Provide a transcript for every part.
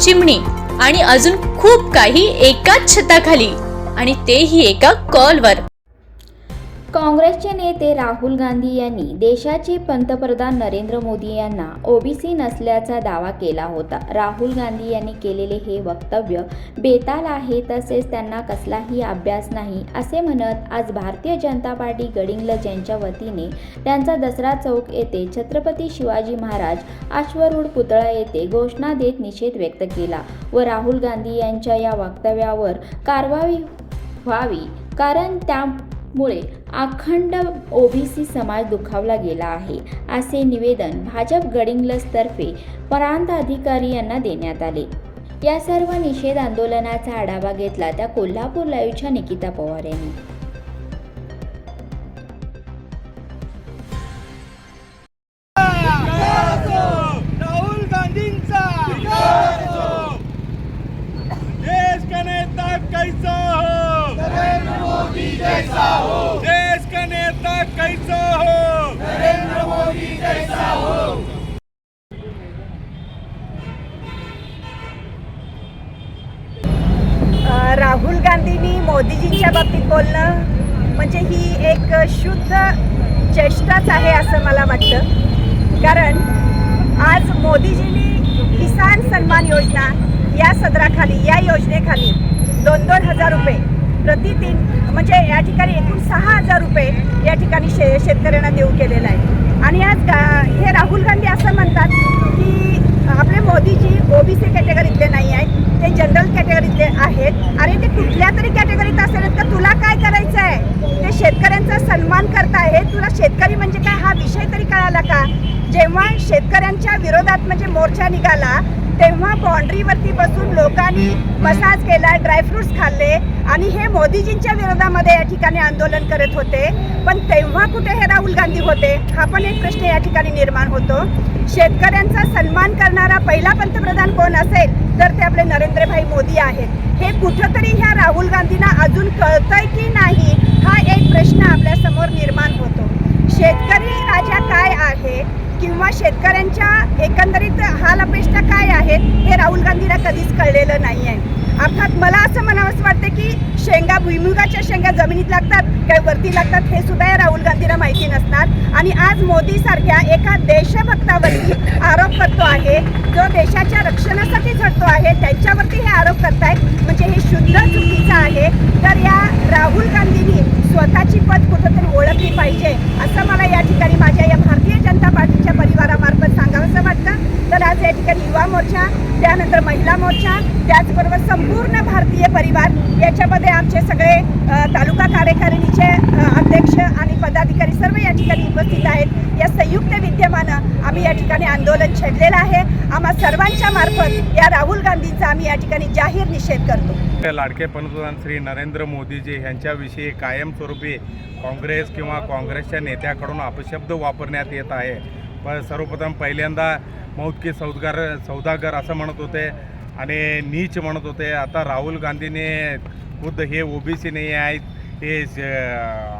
chimney आणि अजून खूप काही एकाच छताखाली आणि तेही एका कॉलवर. काँग्रेसचे नेते राहुल गांधी यांनी देशाचे पंतप्रधान नरेंद्र मोदी यांना ओबीसी नसल्याचा दावा केला होता. राहुल गांधी यांनी केलेले हे वक्तव्य बेताल आहे तसेच त्यांना कसलाही अभ्यास नाही असे म्हणत आज भारतीय जनता पार्टी गडिंगलज यांच्या वतीने त्यांचा दसरा चौक येथे छत्रपती शिवाजी महाराज अश्वरूढ पुतळा येथे घोषणा देत निषेध व्यक्त केला व राहुल गांधी यांच्या या वक्तव्यावर कारवाई व्हावी. कारण त्या त्यामुळे अखंड ओबीसी समाज दुखावला गेला आहे असे निवेदन भाजप गडिंग्लजतर्फे प्रांत अधिकारी यांना देण्यात आले. या सर्व निषेध आंदोलनाचा आढावा घेतला त्या कोल्हापूर लाईव्हच्या निकिता पवार यांनी. राहुल कैसा हो। देश का नेता कैसा हो? नरेंद्र मोदी जैसा हो। राहुल गांधींनी मोदीजींच्या बाबतीत बोलणं म्हणजे ही एक शुद्ध चेष्टाच आहे असं मला वाटतं. कारण आज मोदीजींनी किसान सन्मान योजना या सदराखाली या योजनेखाली दोन दोन हजार रुपये प्रति तीन म्हणजे या ठिकाणी एकूण सहा हजार रुपये या ठिकाणी शे शेतकऱ्यांना देऊ केलेलं आहे. आणि आज गा हे राहुल गांधी असं म्हणतात की आपले मोदीजी ओबीसी कॅटेगरीतले नाही आहेत ते जनरल कॅटेगरीतले आहेत. आणि ते कुठल्या तरी कॅटेगरीत असेल तर तुला काय करायचं आहे? ते शेतकऱ्यांचा सन्मान करताय तुला शेतकरी म्हणजे काय? हा विषय तरी कळाला का? जेव्हा शेतकऱ्यांच्या विरोधात म्हणजे मोर्चा निघाला तेव्हा बाँड्रीवरती बसून लोकांनी मसाज केला ड्रायफ्रुट्स खाल्ले आणि हे मोदीजींच्या विरोधामध्ये या ठिकाणी आंदोलन करत होते. पण तेव्हा कुठे हे राहुल गांधी होते? हा पण एक प्रश्न या ठिकाणी निर्माण होतो. शेतकऱ्यांचा सन्मान करणारा पहिला पंतप्रधान कोण असेल? तर ते आपले नरेंद्रभाई मोदी आहेत. हे कुठंतरी ह्या राहुल गांधींना अजून कळतंय की नाही? हा एक प्रश्न आपल्यासमोर निर्माण होतो. शेतकरी राजा काय आहे? किंवा शेतकऱ्यांच्या एकंदरीत हाल अपेक्षा काय आहेत हे राहुल गांधीला कधीच कळलेलं नाही आहे अर्थात मला असं म्हणावंसं वाटतं की शेंगा भुईमुगाच्या शेंगा जमिनीत लागतात काय वरती लागतात हे सुद्धा या राहुल गांधीला माहिती नसणार. आणि आज मोदी सारख्या एका देशभक्तावरती आरोप करतो आहे जो देशाच्या रक्षणासाठी झटतो आहे त्यांच्यावरती हे आरोप करतायत. म्हणजे हे शुद्ध चुकीचं आहे. तर या राहुल गांधींनी स्वतःची पद कुठंतरी ओळखली पाहिजे असं मला या ठिकाणी माझ्या या भारतीय जनता पार्टीच्या परिवारामार्फत सांगावंसं वाटतं तर आज या ठिकाणी युवा मोर्चा त्यानंतर महिला मोर्चा त्याचबरोबर संपूर्ण भारतीय परिवार. याच्यामध्ये आमचे सगळे तालुका कार्यकारिणीचे अध्यक्ष आणि पदाधिकारी सर्व या ठिकाणी उपस्थित आहेत. या संयुक्त विद्यमानं आम्ही या ठिकाणी आंदोलन छेडलेलं आहे. आम्हा सर्वांच्या मार्फत या राहुल गांधींचा आम्ही या ठिकाणी जाहीर निषेध करतो. लाडके पंतप्रधान श्री नरेंद्र मोदीजी यांच्याविषयी कायमस्वरूपी काँग्रेस किंवा काँग्रेसच्या नेत्याकडून अपशब्द वापरण्यात येत आहे. पण सर्वप्रथम पहिल्यांदा मौतके की सौदागर सौदागर असं म्हणत होते आणि नीच म्हणत होते. आता राहुल गांधीने खुद्द हे ओबीसी नाही आहेत हे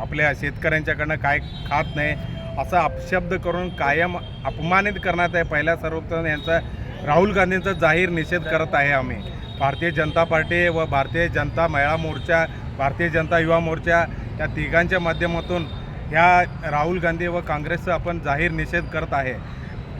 आपल्या शेतकऱ्यांच्याकडनं काय खात नाही असा अपशब्द करून कायम अपमानित करण्यात आहे. पहिल्या सर्वोत्तम यांचा राहुल गांधींचा जाहीर निषेध करत आहे आम्ही. भारतीय जनता पार्टी व भारतीय जनता महिला मोर्चा भारतीय जनता युवा मोर्चा या तिघांच्या माध्यमातून ह्या राहुल गांधी व काँग्रेसचा आपण जाहीर निषेध करत आहे.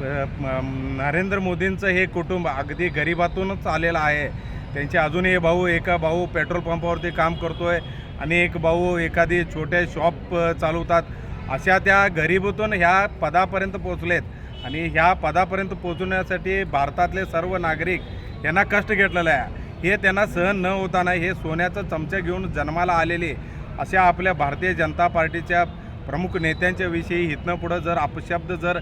नरेंद्र मोदींचं हे कुटुंब अगदी गरिबातूनच आलेलं आहे. त्यांचे अजूनही भाऊ एका भाऊ पेट्रोल पंपावरती काम करतो आहे आणि एक भाऊ एखादी छोटे शॉप चालवतात. अशा त्या गरिबीतून ह्या पदापर्यंत पोचलेत आणि ह्या पदापर्यंत पोचवण्यासाठी भारतातले सर्व नागरिक यांना कष्ट घेतलेलं आहे. हे त्यांना सहन न होताना हे सोन्याचा चमचा घेऊन जन्माला आलेले अशा आपल्या भारतीय जनता पार्टीच्या प्रमुख नेत्यांच्याविषयी इथनं पुढं जर अपशब्द जर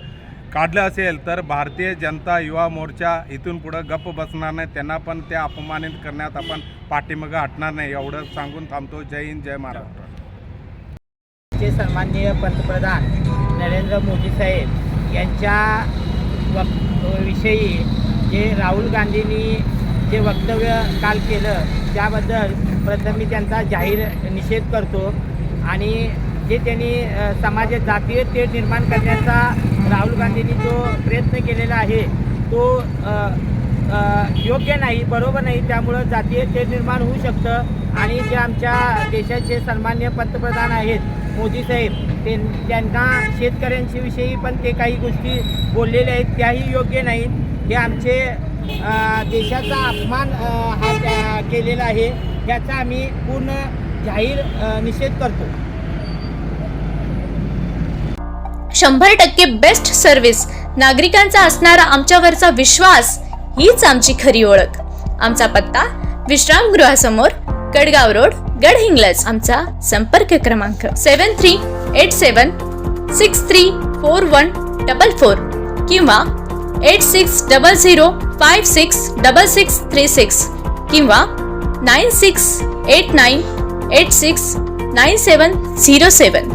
काढलं असेल तर भारतीय जनता युवा मोर्चा इथून पुढं गप्प बसणार नाही. त्यांना पण त्या अपमानित करण्यात आपण पाठीमागं हटणार नाही. एवढं सांगून थांबतो. जय हिंद जय महाराष्ट्र. सन्माननीय पंतप्रधान नरेंद्र मोदी साहेब यांच्या वक विषयी जे राहुल गांधींनी जे वक्तव्य काल केलं त्याबद्दल प्रथम मी त्यांचा जाहीर निषेध करतो. आणि जे त्यांनी समाजात जातीय ते निर्माण करण्याचा राहुल गांधींनी जो प्रयत्न केलेला आहे तो योग्य नाही बरोबर नाही त्यामुळं जातीय ते निर्माण होऊ शकतं. आणि जे आमच्या देशाचे सन्मान्य पंतप्रधान आहेत मोदी साहेब ते त्यांना शेतकऱ्यांच्याविषयी पण ते काही गोष्टी बोललेल्या आहेत त्याही योग्य नाहीत हे आमचे देशाचा अपमान हा केलेला आहे याचा आम्ही पूर्ण जाहीर निषेध करतो. शंभर टक्के बेस्ट सर्व्हिस नागरिकांचा असणारा आमच्यावरचा विश्वास हीच आमची खरी ओळख. आमचा पत्ता विश्रामगृहासमोर कडगाव रोड गडहिंग्लज. आमचा संपर्क क्रमांक seven three eight seven six three four one double four किंवा eight six double zero five six double six three six किंवा nine six eight nine eight six nine seven zero seven